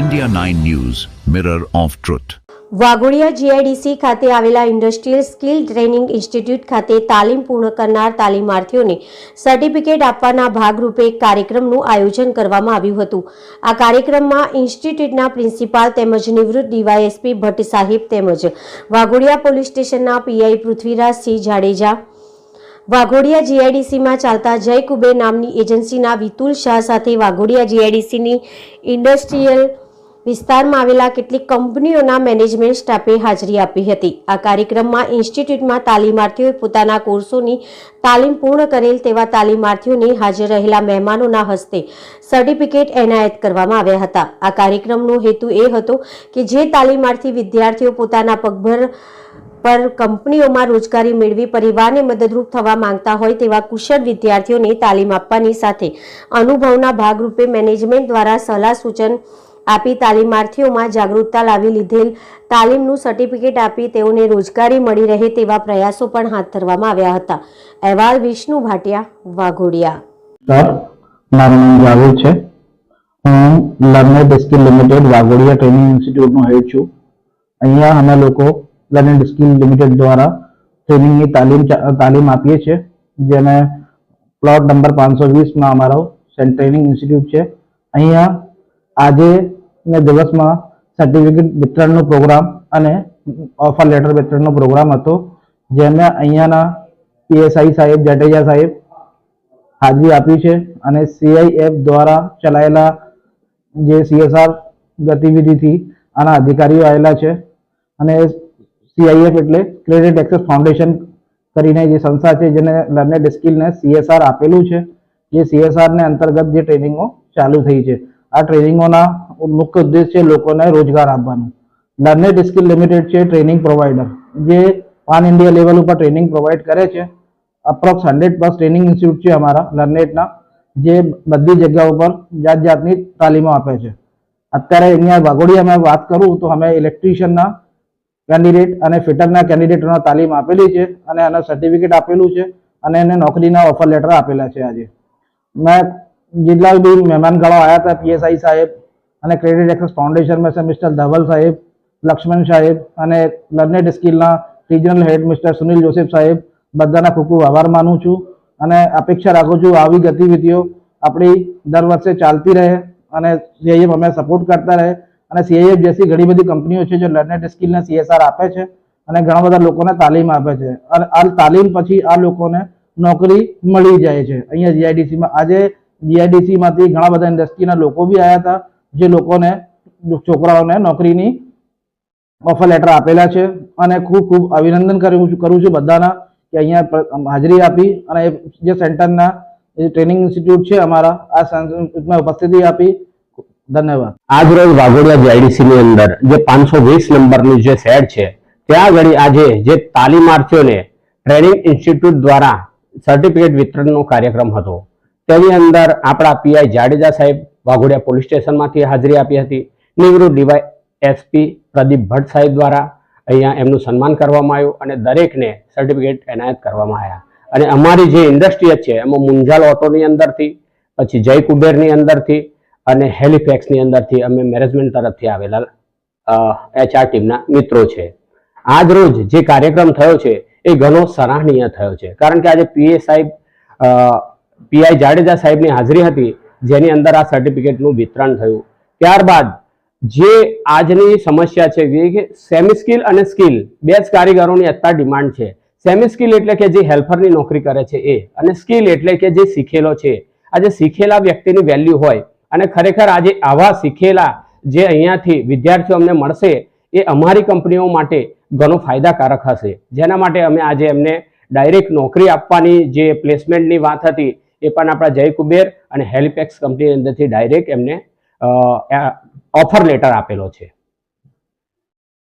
India 9 news mirror of truth Waghodia GIDC ખાતે આવેલા industrial skill training institute ખાતે તાલીમ પૂર્ણ કરનાર તાલીમાર્થીઓને સર્ટિફિકેટ આપવાના ભાગરૂપે એક કાર્યક્રમનું આયોજન કરવામાં આવ્યું હતું. આ કાર્યક્રમમાં ઇન્સ્ટિટ્યૂટના પ્રિન્સિપાલ તેમજ નિવૃત્ત ડીવાયએસપી ભટ્ટ સાહેબ તેમજ વાઘોડિયા પોલીસ સ્ટેશનના પીઆઈ પૃથ્વીરાજસિંહ જાડેજા વાઘોડિયા જીઆઈડીસીમાં ચાલતા જય કુબેર નામની એજન્સીના વિતુલ શાહ સાથે વાઘોડિયા જીઆઈડીસીની ઇન્ડસ્ટ્રીયલ વિસ્તારમાં આવેલા કેટલીક કંપનીઓના મેનેજમેન્ટ સ્ટાફે હાજરી આપી હતી. આ કાર્યક્રમમાં ઇન્સ્ટિટ્યૂટમાં તાલીમાર્થીઓએ પોતાના કોર્સોની તાલીમ પૂર્ણ કરેલ તેવા તાલીમાર્થીઓને હાજર રહેલા મહેમાનોના હસ્તે સર્ટિફિકેટ એનાયત કરવામાં આવ્યા હતા. આ કાર્યક્રમનો હેતુ એ હતો કે જે તાલીમાર્થી વિદ્યાર્થીઓ પોતાના પગભર પર કંપનીઓમાં રોજગારી મેળવી પરિવારને મદદરૂપ થવા માંગતા હોય તેવા કુશળ વિદ્યાર્થીઓને તાલીમ આપવાની સાથે અનુભવના ભાગરૂપે મેનેજમેન્ટ દ્વારા સલાહ સૂચન આપી તાલીમાર્થીઓમાં જાગૃતતા લાવી લીધેલ તાલીમનું સર્ટિફિકેટ આપી તેઓને રોજગારી મળી રહે તેવા પ્રયાસો પણ હાથ ધરવામાં આવ્યા હતા. અહેવાલ વિષ્ણુ ભાટિયા, વાઘોડિયા. મારું નામ જાવેદ છે. હું learner skill limited Waghodia training ઇન્સ્ટિટ્યૂટનો head છું. અહીંયા અમે લોકો લર્નેડ સ્કિલ લિમિટેડ દ્વારા ટ્રેનિંગની તાલીમ તાલીમ આપીએ છીએ, જેને પ્લોટ નંબર પાંચસો વીસમાં અમારો સેન્ટ ટ્રેનિંગ ઇન્સ્ટિટ્યૂટ છે. અહીંયા આજે ને દિવસમાં સર્ટિફિકેટ વિતરણનો પ્રોગ્રામ અને ઓફર લેટર વિતરણનો પ્રોગ્રામ હતો, જેને અહીંયાના પીએસઆઈ સાહેબ, જાડેજા સાહેબ હાજરી આપી છે અને સીઆઈએફ દ્વારા ચલાયેલા જે સીએસઆર ગતિવિધિથી આના અધિકારીઓ આવેલા છે. અને સીઆઈએફ એટલે ક્રેડિટ એક્સેસ ફાઉન્ડેશન કરીને જે સંસ્થા છે, જેને લર્નેડ સ્કિલને સીએસઆર આપેલું છે, જે સીએસઆરને અંતર્ગત જે ટ્રેનિંગો ચાલુ થઈ છે. આ ટ્રેનિંગોના મુખ્ય ઉદ્દેશ છે લોકોને રોજગાર આપવાનું. લર્નેડ સ્કિલ લિમિટેડ છે ટ્રેનિંગ પ્રોવાઈડર જે પાન ઇન્ડિયા લેવલ ઉપર ટ્રેનિંગ પ્રોવાઈડ કરે છે approx hundred plus training institute છે અમારા લર્નેટના જે બધી જગ્યાઓ પર જાત જાતની તાલીમો આપે છે. અત્યારે અહીંયા વાઘોડિયામાં વાત કરું તો અમે ઇલેક્ટ્રિશિયનના કેન્ડિડેટ અને ફિટરના કેન્ડિડેટોને તાલીમ આપેલી છે અને આના સર્ટિફિકેટ આપેલું છે અને એને નોકરીના ઓફર લેટર આપેલા છે આજે. મેં જેટલા બી મહેમાનગાળો આવ્યા હતા પીએસઆઈ સાહેબ અને ક્રેડિટ એક્સેસ ફાઉન્ડેશન મેં મિસ્ટર ધવલ સાહેબ, લક્ષ્મણ સાહેબ અને learned સ્કિલના regional head mister Sunil Joseph સાહેબ. બધાના ખૂબ ખૂબ આભાર માનું છું અને અપેક્ષા રાખું છું આવી ગતિવિધિઓ આપણી દર વર્ષે ચાલતી રહે અને જે અમે સપોર્ટ કરતા રહે અને સીઆઈએફ જેસી ઘણી બધી કંપનીઓ છે, જે લર્નેડ સ્કિલને સીએસઆર આપે છે અને ઘણા બધા લોકોને તાલીમ આપે છે. અને આ તાલીમ પછી આ લોકોને નોકરી મળી જાય છે. અહીંયા જીઆઈડીસીમાં આજે જીઆઈડીસીમાંથી ઘણા બધા ઇન્ડસ્ટ્રીના લોકો બી આવ્યા હતા, જે લોકોને, છોકરાઓને નોકરીની ઓફર લેટર આપેલા છે. અને ખૂબ ખૂબ અભિનંદન કરું છું કરું છું બધાના કે અહીંયા હાજરી આપી અને જે સેન્ટરના ટ્રેનિંગ ઇન્સ્ટિટ્યૂટ છે અમારા, આ સંસ્થામાં ઉપસ્થિતિ આપી ધન્યવાદ. આજ રોજ વાઘોડિયા જીઆઈડીસી ની અંદર જે પાંચસો વીસ નંબરનું જે શેડ છે, ત્યાં આગળ આજે જે તાલીમાર્થીઓને ટ્રેનિંગ ઇન્સ્ટિટ્યૂટ દ્વારા સર્ટિફિકેટ વિતરણનો કાર્યક્રમ હતો. તેની અંદર આપણા પીઆઈ જાડેજા સાહેબ વાઘોડિયા પોલીસ સ્ટેશનમાંથી હાજરી આપી હતી. નિવૃત્ત ડીવાય એસપી પ્રદીપ ભટ્ટ સાહેબ દ્વારા અહીંયા એમનું સન્માન કરવામાં આવ્યું અને દરેકને સર્ટિફિકેટ એનાયત કરવામાં આવ્યા. અને અમારી જે ઇન્ડસ્ટ્રી છે, એમાં મુંજાલ ઓટોની અંદરથી, પછી જય કુબેરની અંદરથી અને હેલિફેક્સની અંદરથી અમે મેનેજમેન્ટ તરફથી આવેલા એચઆર ટીમના મિત્રો છે. આજ રોજ જે કાર્યક્રમ થયો છે એ ઘણો સરાહનીય થયો છે. કારણ કે આજે પીએ સાહેબ પીઆઈ જાડેજા સાહેબની હાજરી હતી, જેની અંદર આ સર્ટિફિકેટનું વિતરણ થયું. ત્યારબાદ જે આજની સમસ્યા છે કે સેમી સ્કિલ અને સ્કિલ, બે જ કારીગરોની અત્યારે ડિમાન્ડ છે. સેમી સ્કિલ એટલે કે જે હેલ્પરની નોકરી કરે છે એ, અને સ્કિલ એટલે કે જે શીખેલો છે. આજે શીખેલા વ્યક્તિની વેલ્યુ હોય અને ખરેખર આજે આવા શીખેલા જે અહીંયાથી વિદ્યાર્થીઓ અમને મળશે, એ અમારી કંપનીઓ માટે ઘણો ફાયદાકારક હશે. જેના માટે અમે આજે એમને ડાયરેક્ટ નોકરી આપવાની જે પ્લેસમેન્ટની વાત હતી, એ પણ આપણા જય કુબેર અને હેલ્પેક્સ કંપનીની અંદરથી ડાયરેક્ટ એમને ઓફર લેટર આપેલો છે.